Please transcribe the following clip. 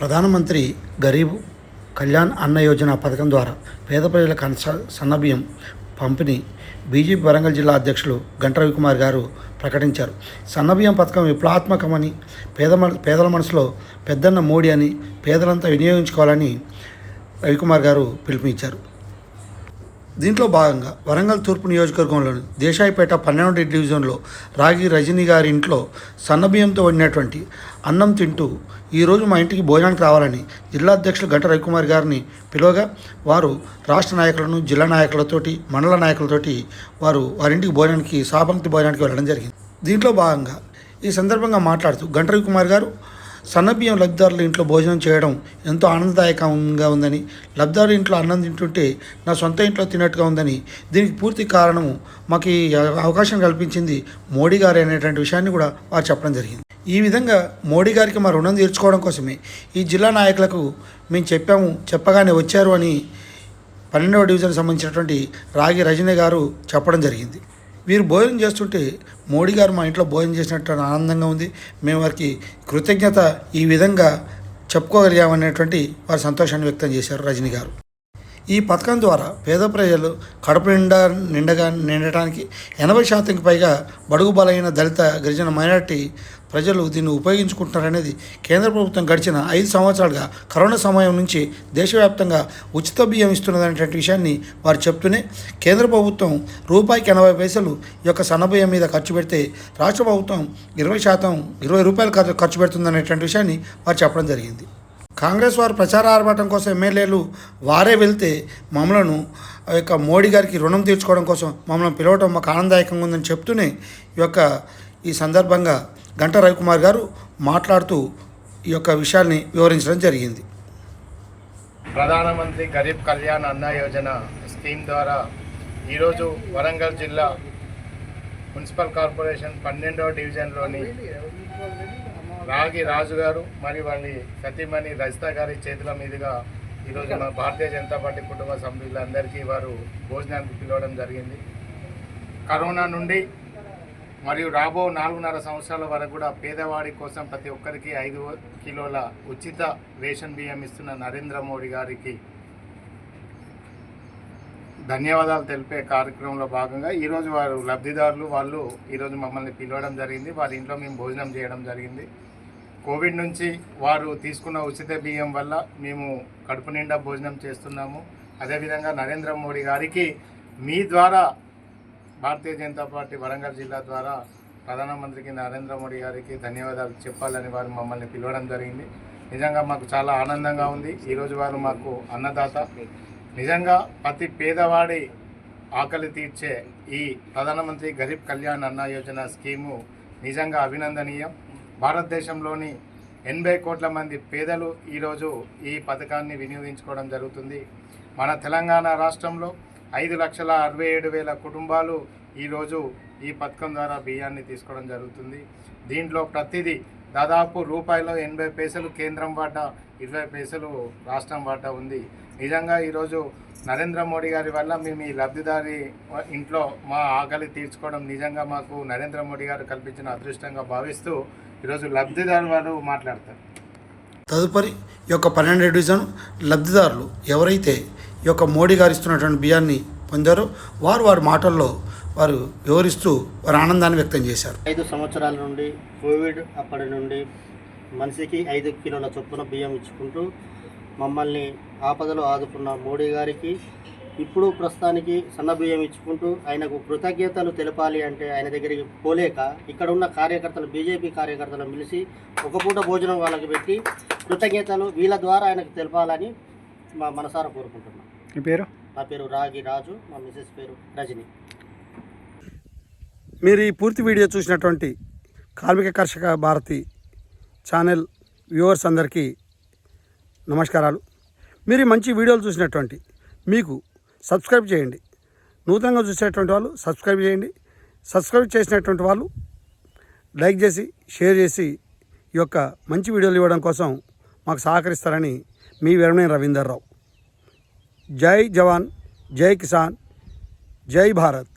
ప్రధానమంత్రి గరీబ్ కళ్యాణ్ అన్న యోజన పథకం ద్వారా పేద ప్రజలకు అన్న సన్నబియ్యం పంపిణీ బీజేపీ వరంగల్ జిల్లా అధ్యక్షులు గంట రవికుమార్ గారు ప్రకటించారు. సన్నబియ్యం పథకం విప్లవాత్మకమని పేద పేదల మనసులో పెద్దన్న మోడీ అని పేదలంతా వినియోగించుకోవాలని రవికుమార్ గారు పిలుపునిచ్చారు. దీంట్లో భాగంగా వరంగల్ తూర్పు నియోజకవర్గంలోని దేశాయిపేట పన్నెండు డివిజన్లో రాగి రజనీ గారి ఇంట్లో సన్నబియ్యంతో వండినటువంటి అన్నం తింటూ ఈరోజు మా ఇంటికి భోజనానికి రావాలని జిల్లా అధ్యక్షులు గంట రవికుమార్ గారిని పిలువగా వారు రాష్ట్ర నాయకులను జిల్లా నాయకులతోటి మండల నాయకులతోటి వారు వారింటికి భోజనానికి సాపంక్తి భోజనానికి వెళ్ళడం జరిగింది. దీంట్లో భాగంగా ఈ సందర్భంగా మాట్లాడుతూ గంట రవికుమార్ గారు సన్నబియ్యం లబ్ధిదారుల ఇంట్లో భోజనం చేయడం ఎంతో ఆనందదాయకంగా ఉందని లబ్ధిదారు ఇంట్లో అన్నం తింటుంటే నా సొంత ఇంట్లో తిన్నట్టుగా ఉందని దీనికి పూర్తి కారణము మాకు ఈ అవకాశం కల్పించింది మోడీ గారు అనేటువంటి విషయాన్ని కూడా వారు చెప్పడం జరిగింది. ఈ విధంగా మోడీ గారికి మా రుణం తీర్చుకోవడం కోసమే ఈ జిల్లా నాయకులకు మేము చెప్పాము చెప్పగానే వచ్చారు అని పన్నెండవ డివిజన్ సంబంధించినటువంటి రాగి రజనీ గారు చెప్పడం జరిగింది. వీరు భోజనం చేస్తుంటే మోడీ గారు మా ఇంట్లో భోజనం చేసినట్టు ఆనందంగా ఉంది. మేము వారికి కృతజ్ఞత ఈ విధంగా చెప్పుకోగలిగామనేటువంటి వారి సంతోషాన్ని వ్యక్తం చేశారు రజనీ గారు. ఈ పథకం ద్వారా పేద ప్రజలు కడుపు నిండా నిండగా నిండటానికి ఎనభై శాతంకి పైగా బడుగు బలైన దళిత గిరిజన మైనార్టీ ప్రజలు దీన్ని ఉపయోగించుకుంటున్నారనేది కేంద్ర ప్రభుత్వం గడిచిన ఐదు సంవత్సరాలుగా కరోనా సమయం నుంచి దేశవ్యాప్తంగా ఉచిత బియ్యం ఇస్తున్నదనేటువంటి విషయాన్ని వారు చెప్తూనే కేంద్ర ప్రభుత్వం రూపాయికి ఎనభై పైసలు ఈ యొక్క సన్నబియ్యం మీద ఖర్చు పెడితే రాష్ట్ర ప్రభుత్వం ఇరవై శాతం ఇరవై రూపాయలు ఖర్చు ఖర్చు పెడుతుందనేటువంటి విషయాన్ని వారు చెప్పడం జరిగింది. కాంగ్రెస్ వారు ప్రచార ఆర్భాటం కోసం ఎమ్మెల్యేలు వారే వెళ్తే మమ్మలను ఆ యొక్క మోడీ గారికి రుణం తీర్చుకోవడం కోసం మమ్మల్ని పిలవటం మాకు ఆనందదాయకంగా ఉందని చెప్తూనే ఈ యొక్క ఈ సందర్భంగా గంట రవికుమార్ గారు మాట్లాడుతూ ఈ యొక్క విషయాల్ని వివరించడం జరిగింది. ప్రధానమంత్రి గరీబ్ కళ్యాణ్ అన్న యోజన స్కీమ్ ద్వారా ఈరోజు వరంగల్ జిల్లా మున్సిపల్ కార్పొరేషన్ పన్నెండవ డివిజన్లోని రాగి రాజు గారు మరియు వాళ్ళ సతీమణి రజిత గారి చేతుల మీదుగా ఈరోజు మన భారతీయ జనతా పార్టీ కుటుంబ సభ్యులందరికీ వారు భోజనానికి పిలవడం జరిగింది. కరోనా నుండి మరియు రాబో నాలుగున్నర సంవత్సరాల వరకు కూడా పేదవాడి కోసం ప్రతి ఒక్కరికి ఐదు కిలోల ఉచిత రేషన్ బియ్యం ఇస్తున్న నరేంద్ర మోడీ గారికి ధన్యవాదాలు తెలిపే కార్యక్రమంలో భాగంగా ఈరోజు వారు లబ్ధిదారులు వాళ్ళు ఈరోజు మమ్మల్ని పిలవడం జరిగింది. వారి ఇంట్లో మేము భోజనం చేయడం జరిగింది. కోవిడ్ నుంచి వారు తీసుకున్న ఉచిత బియ్యం వల్ల మేము కడుపు నిండా భోజనం చేస్తున్నాము. అదేవిధంగా నరేంద్ర మోడీ గారికి మీ ద్వారా భారతీయ జనతా పార్టీ వరంగల్ జిల్లా ద్వారా ప్రధానమంత్రికి నరేంద్ర మోడీ గారికి ధన్యవాదాలు చెప్పాలని వారు మమ్మల్ని పిలవడం జరిగింది. నిజంగా మాకు చాలా ఆనందంగా ఉంది. ఈరోజు వారు మాకు అన్నదాత. నిజంగా ప్రతి పేదవాడి ఆకలి తీర్చే ఈ ప్రధానమంత్రి గరీబ్ కళ్యాణ్ అన్న యోజన స్కీము నిజంగా అభినందనీయం. భారతదేశంలోని ఎనభై కోట్ల మంది పేదలు ఈరోజు ఈ పథకాన్ని వినియోగించుకోవడం జరుగుతుంది. మన తెలంగాణ రాష్ట్రంలో ఐదు లక్షల అరవై ఏడు వేల కుటుంబాలు ఈరోజు ఈ పథకం ద్వారా బియ్యాన్ని తీసుకోవడం జరుగుతుంది. దీంట్లో ప్రతిదీ దాదాపు రూపాయలు ఎనభై పైసలు కేంద్రం వాటా ఇరవై పైసలు రాష్ట్రం వాటా ఉంది. నిజంగా ఈరోజు నరేంద్ర మోడీ గారి వల్ల మేము ఈ లబ్ధిదారి ఇంట్లో మా ఆకలి తీర్చుకోవడం నిజంగా మాకు నరేంద్ర మోడీ గారు కల్పించిన అదృష్టంగా భావిస్తూ ఈరోజు లబ్ధిదారు వారు మాట్లాడతారు. తదుపరి ఈ యొక్క పన్నెండు డివిజన్ లబ్ధిదారులు ఎవరైతే ఈ యొక్క మోడీ గారు ఇస్తున్నటువంటి బియ్యాన్ని పొందారో వారు వారి మాటల్లో వారు వివరిస్తూ వారి ఆనందాన్ని వ్యక్తం చేశారు. ఐదు సంవత్సరాల నుండి కోవిడ్ అప్పటి నుండి మనిషికి ఐదు కిలోల చొప్పున బియ్యం ఇచ్చుకుంటూ మమ్మల్ని ఆపదలో ఆదుకున్న మోడీ గారికి ఇప్పుడు ప్రస్తుతానికి సన్న బియ్యం ఇచ్చుకుంటూ ఆయనకు కృతజ్ఞతలు తెలపాలి అంటే ఆయన దగ్గరికి పోలేక ఇక్కడ ఉన్న కార్యకర్తలు బీజేపీ కార్యకర్తలు పిలిచి ఒక పూట భోజనం వాళ్ళకి పెట్టి కృతజ్ఞతలు వీళ్ళ ద్వారా ఆయనకు తెలపాలని మా మనసారా కోరుకుంటున్నాం. మీ పేరు? నా పేరు రాగి రాజు మా మిసెస్ పేరు రజని. మీరు ఈ పూర్తి వీడియో చూసినటువంటి కార్మిక కర్షక భారతి ఛానల్ వ్యూవర్స్ అందరికీ నమస్కారాలు. మీరు మంచి వీడియోలు చూసినటువంటి మీకు సబ్స్క్రైబ్ చేయండి. నూతనంగా చూసేటువంటి వాళ్ళు సబ్స్క్రైబ్ చేయండి. సబ్స్క్రైబ్ చేసినటువంటి వాళ్ళు లైక్ చేసి షేర్ చేసి ఈ యొక్క మంచి వీడియోలు ఇవ్వడం కోసం మాకు సహకరిస్తారని మీ వీరమణి రవీందర్ రావు. జై జవాన్ జై కిసాన్ జై భారత్.